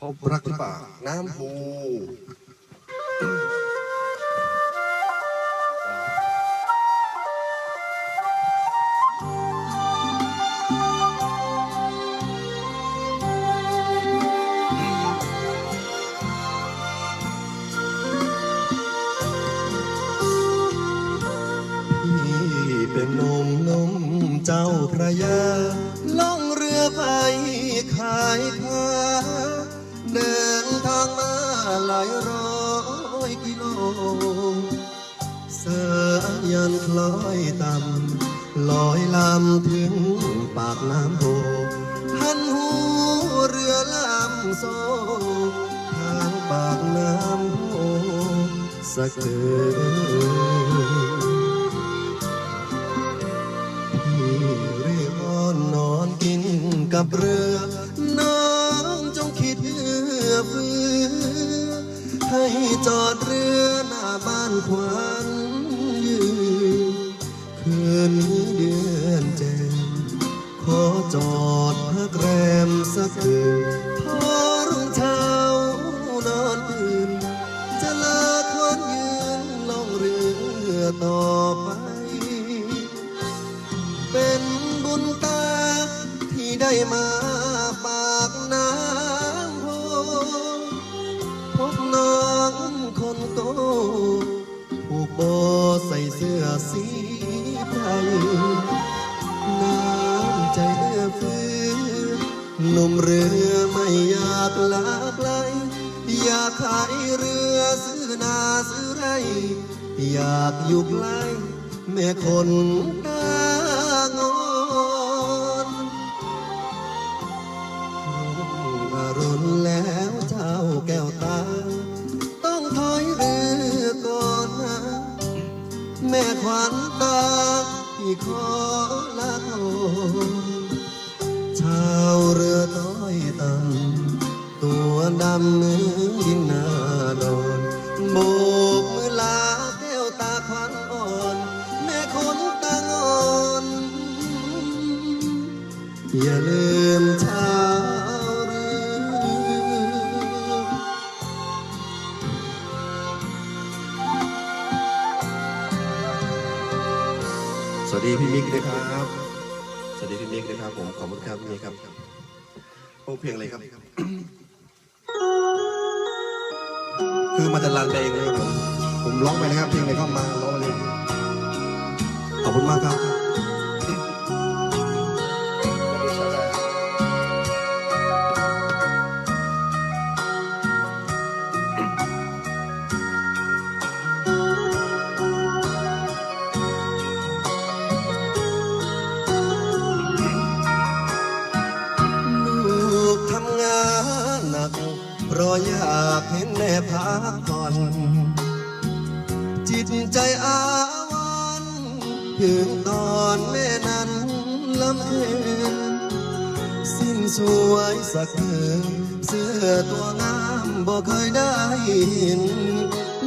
พบรักป่าน้ำพู หลายร้อยกิโล สายันคล้อยต่ำลอยลำถึงปากน้ำโพหันหูเรือลำโซทางปากน้ำโพสักเกินพี่เร่ร่อนนอนกินกับเรือ น้ หนุ่มเรือไม่อยากลาไกลอยากขายเรือซื้อนาซื้อไร อยากอยู่ใกล้แม่คนตางอนอรุณแล้วเจ้าแก้วตา ต้องถอยเรือก่อนนะ แม่ขวัญตาที่ขอ อย่าลืมชาวเรือสวัสดีพี่มิกด้วยครับ สวัสดีพี่มิกด้วยครับ ผมขอบคุณครับพี่มิกครับโอ้เพลงอะไรครับ คือมาจากลานเพลงเลยครับผมผมร้องไปนะครับเพลงอะไรก็มาร้องเลยขอบคุณมากครับ ก่อน จิตใจอาวรณ์ถึงตอนแม่นั้นลำเค็นสิ้นสวยสักเกินเสื้อตัวงามบ่เคยได้เห็น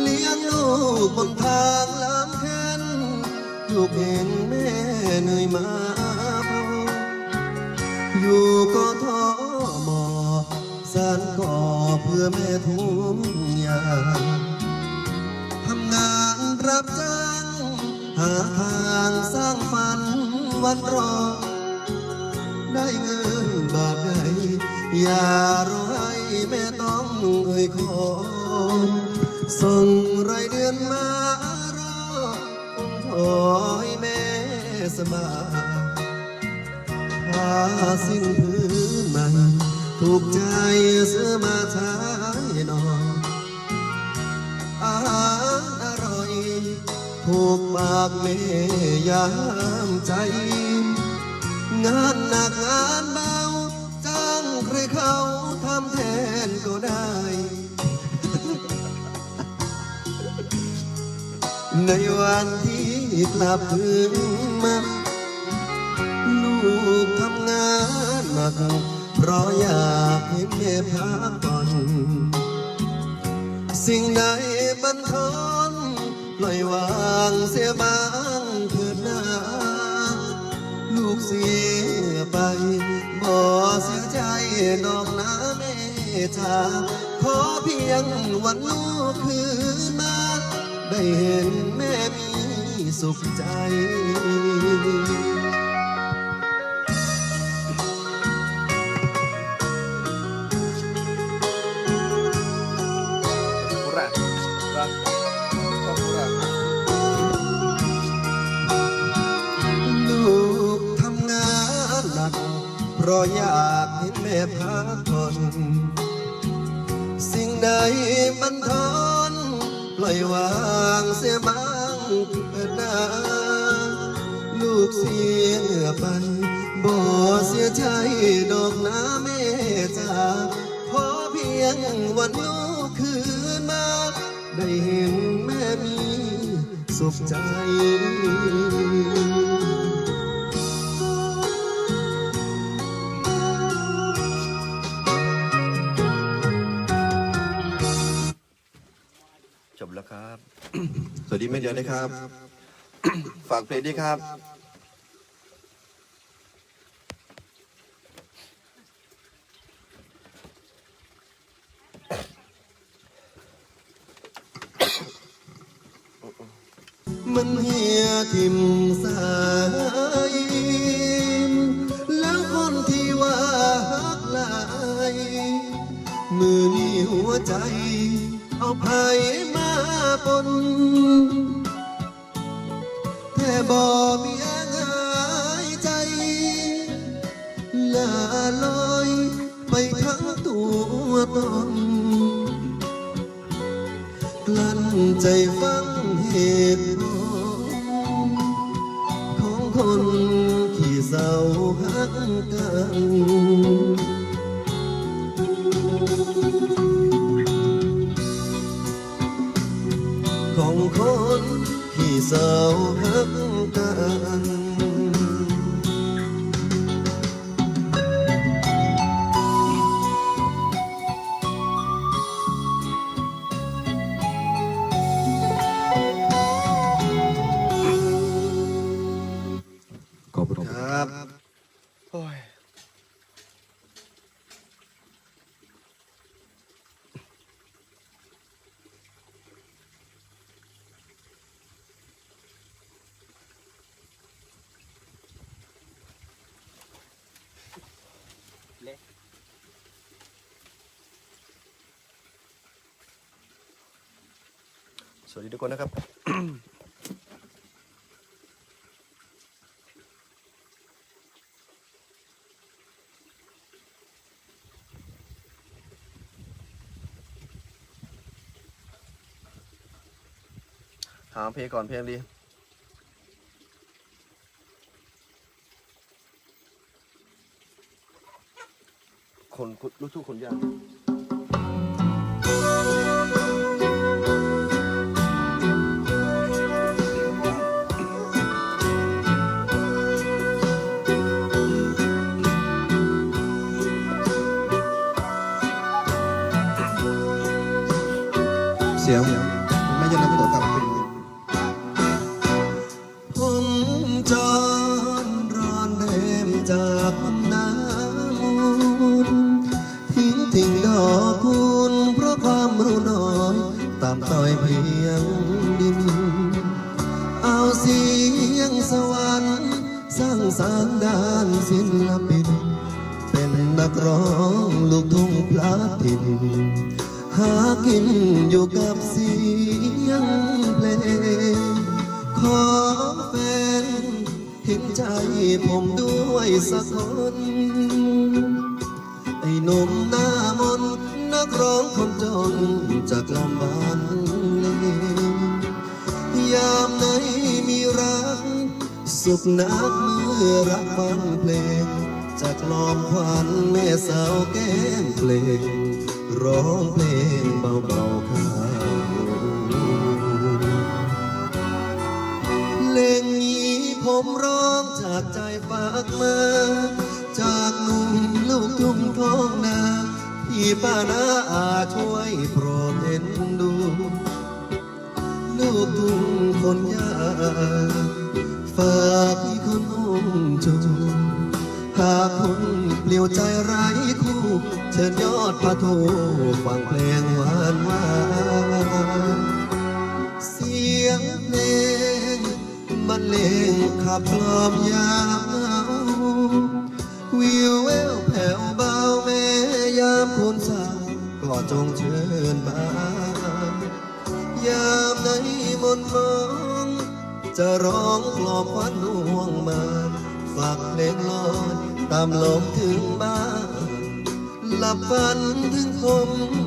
เลี้ยงลูกบนทางลำเค็นลูกเห็นแม่เหนื่อยมาออยู่ก็ท้อหมอสานก่อ เพื่อแม่ทุกอย่างทำงานรับจ้างหาทางสร้างฝันวันรอ ได้เงินบาทใดอย่ารอให้แม่ต้องเอ่ยขอ ส่งรายเดือนมารอคงขอให้แม่สบายผ้าสิ้นพื้นใหม่ ถูกใจซื้อมาใช้หนออาหารอร่อยถูกปากเมยามใจ งานหนักงานเบาจ้างใครเขาทำแทนก็ได้ ในวันที่กลับถึงมาลูกทำงานหนัก เพราะอยากเห็นแม่พักผ่อน สิ่งใดบันทอนปล่อยวางเสียบ้างเถิดนาลูกเสียไปบ่เสียใจดอกนะแม่จ้าขอเพียงวันลูกคืนมา ได้เห็นแม่มีสุขใจ ราะอยากเห็นแม่พักผ่อนสิ่งใดบันทอนปล่อยวางเสียบ้างเถิดนาลูกเสียเหงื่อไปบ่เสียใจดอกนะแม่จ๋าขอเพียงวันลูกคืนมา ได้เห็นแม่มีสุขใจ สวัสดีแม่เดียวนะครับ ฝากเพลงด้วยครับมันเหียทิมสายแล้วคนที่ว่าฮักลาย มือนี้หัวใจ เอาไผ่มาปนแต่บ่มีอาหายใจลาลอยไปทั้งตัวตนกลั้นใจฟังเหตุผลของคนที่เศร้าหักกัน ที่เศร้าหักกัน วัสดีทุกคนนะครับ หาเพลงก่อนเพลงดีคนรู้ทุกคนยาก สางสารด้านศิลปิน เป็นนักร้องลูกทุ่งพลาทินหากินอยู่กับเสียงเพลง ขอแฟนเห็นใจผมด้วยสักคน ไอ้หนุ่มหน้ามนนักร้องคนจนจากลำบานเลยามไหนมีรัก สุขนักมื่อ รักฟังเพลงจากลอมควันแม่สาวแก้มเพลง ร้องเพลงเบาๆข้างหูเพลงนี้ผมร้องจากใจฝากมา จากหนุ่มลูกทุ่งท้องนาพี่ป้านาอาช่วยโปรดเห็นดู ลูกทุ่งคนยาก เชิญยอดพระทูฟังเพลงหวานหวานเสียงเพลงบรรเลงขับกล่อมยามเหงาวิวแววแผ่วเบาแม่ยามคุณสาวก็จงเชิญบายามในมนต์มองจะร้องกลอมควันดวงมาฝากเพลงลอยตามลมถึงบ้าน หลับฝันถึงผม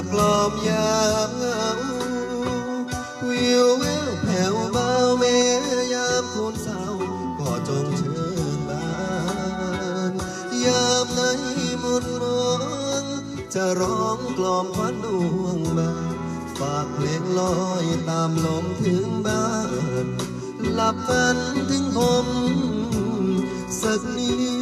งขับกล่อมยามเหงาวิวแววแผ่วเบาแม่ยามโคนเศร้าก็จงเชิญบานยามในมนต์มองจะร้องกล่อมควันดวงมาฝากเพลงลอยตามลมถึงบ้านหลับฝันถึงผมสักนิด